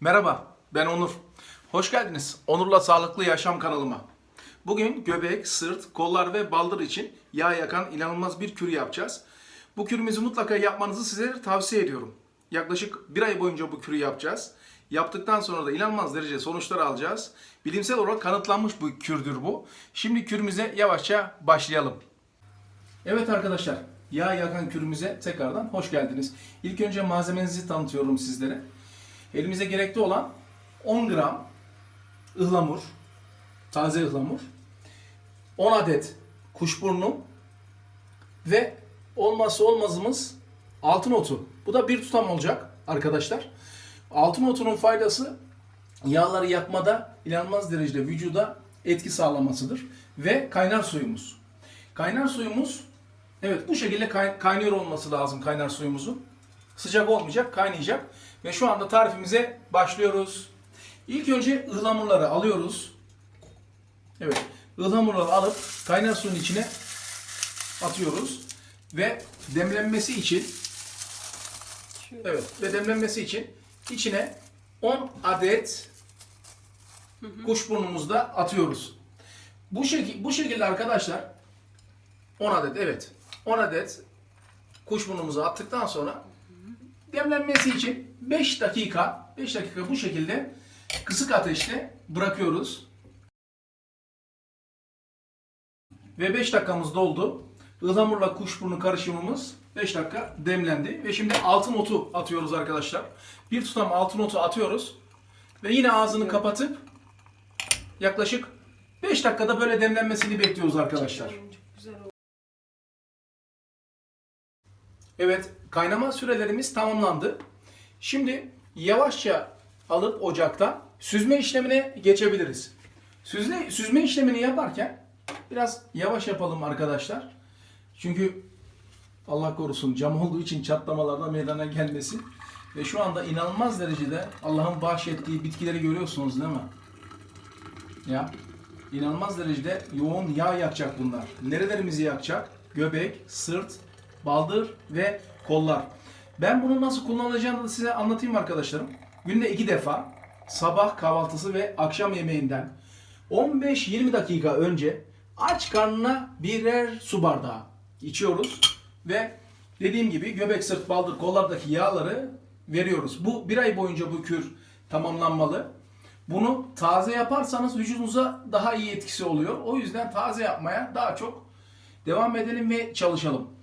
Merhaba, ben Onur. Hoş geldiniz Onur'la Sağlıklı Yaşam kanalıma. Bugün göbek, sırt, kollar ve baldır için yağ yakan inanılmaz bir kür yapacağız. Bu kürümüzü mutlaka yapmanızı size tavsiye ediyorum. Yaklaşık bir ay boyunca bu kürü yapacağız. Yaptıktan sonra da inanılmaz derece sonuçlar alacağız. Bilimsel olarak kanıtlanmış bir kürdür bu. Şimdi kürümüze yavaşça başlayalım. Evet arkadaşlar, yağ yakan kürümüze tekrardan hoş geldiniz. İlk önce malzemenizi tanıtıyorum sizlere. Elimize gerekli olan 10 gram ıhlamur, taze ıhlamur, 10 adet kuşburnu ve olmazsa olmazımız altın otu. Bu da bir tutam olacak arkadaşlar. Altın otunun faydası yağları yakmada inanılmaz derecede vücuda etki sağlamasıdır. Ve kaynar suyumuz. Kaynar suyumuz evet bu şekilde kay- kaynıyor olması lazım kaynar suyumuzun. Sıcak olmayacak, kaynayacak. Ve şu anda tarifimize başlıyoruz. İlk önce ıhlamurları alıyoruz. Evet, ıhlamurları alıp kaynar suyun içine atıyoruz. Ve demlenmesi için Evet, ve demlenmesi için içine 10 adet kuşburnumuzu da atıyoruz. Bu şekil bu şekilde arkadaşlar 10 adet evet. 10 adet kuşburnumuzu attıktan sonra demlenmesi için 5 dakika 5 dakika bu şekilde kısık ateşte bırakıyoruz. Ve 5 dakikamız doldu. Ihlamurla kuşburnu karışımımız 5 dakika demlendi. Ve şimdi altın otu atıyoruz arkadaşlar. Bir tutam altın otu atıyoruz. Ve yine ağzını kapatıp yaklaşık 5 dakikada böyle demlenmesini bekliyoruz arkadaşlar. Evet, kaynama sürelerimiz tamamlandı. Şimdi yavaşça alıp ocakta süzme işlemine geçebiliriz. Süzme, süzme işlemini yaparken biraz yavaş yapalım arkadaşlar. Çünkü Allah korusun cam olduğu için çatlamalarda meydana gelmesin. Ve şu anda inanılmaz derecede Allah'ın bahşettiği bitkileri görüyorsunuz değil mi? Ya inanılmaz derecede yoğun yağ yakacak bunlar. Nerelerimizi yakacak? Göbek, sırt, baldır ve kollar. Ben bunu nasıl kullanılacağını da size anlatayım arkadaşlarım. Günde iki defa sabah kahvaltısı ve akşam yemeğinden 15-20 dakika önce aç karnına birer su bardağı içiyoruz ve dediğim gibi göbek, sırt, baldır, kollardaki yağları veriyoruz. Bu bir ay boyunca bu kür tamamlanmalı. Bunu taze yaparsanız vücudunuza daha iyi etkisi oluyor. O yüzden taze yapmaya daha çok devam edelim ve çalışalım.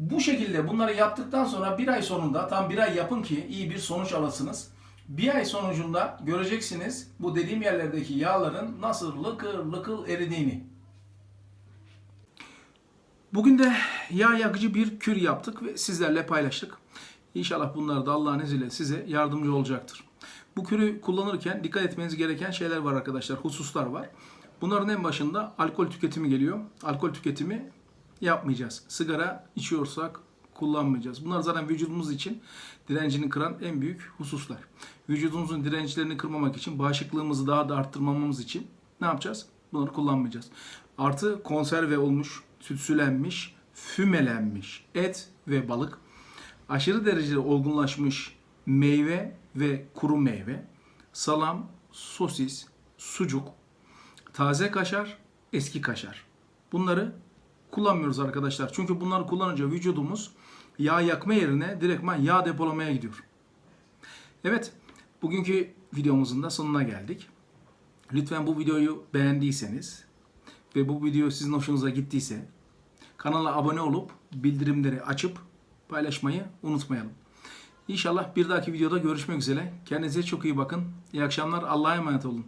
Bu şekilde bunları yaptıktan sonra bir ay sonunda tam bir ay yapın ki iyi bir sonuç alasınız. Bir ay sonucunda göreceksiniz bu dediğim yerlerdeki yağların nasıl lıkır lıkıl eridiğini. Bugün de yağ yakıcı bir kür yaptık ve sizlerle paylaştık. İnşallah bunlar da Allah'ın izniyle size yardımcı olacaktır. Bu kürü kullanırken dikkat etmeniz gereken şeyler var arkadaşlar, hususlar var. Bunların en başında alkol tüketimi geliyor. Alkol tüketimi yapmayacağız. Sigara içiyorsak kullanmayacağız. Bunlar zaten vücudumuz için direncini kıran en büyük hususlar. Vücudumuzun dirençlerini kırmamak için, bağışıklığımızı daha da arttırmamamız için ne yapacağız? Bunları kullanmayacağız. Artı konserve olmuş, tütsülenmiş, fümelenmiş et ve balık, aşırı derecede olgunlaşmış meyve ve kuru meyve, salam, sosis, sucuk, taze kaşar, eski kaşar. Bunları kullanmıyoruz arkadaşlar. Çünkü bunları kullanınca vücudumuz yağ yakma yerine direktman yağ depolamaya gidiyor. Evet, bugünkü videomuzun da sonuna geldik. Lütfen bu videoyu beğendiyseniz ve bu video sizin hoşunuza gittiyse kanala abone olup bildirimleri açıp paylaşmayı unutmayalım. İnşallah bir dahaki videoda görüşmek üzere. Kendinize çok iyi bakın. İyi akşamlar. Allah'a emanet olun.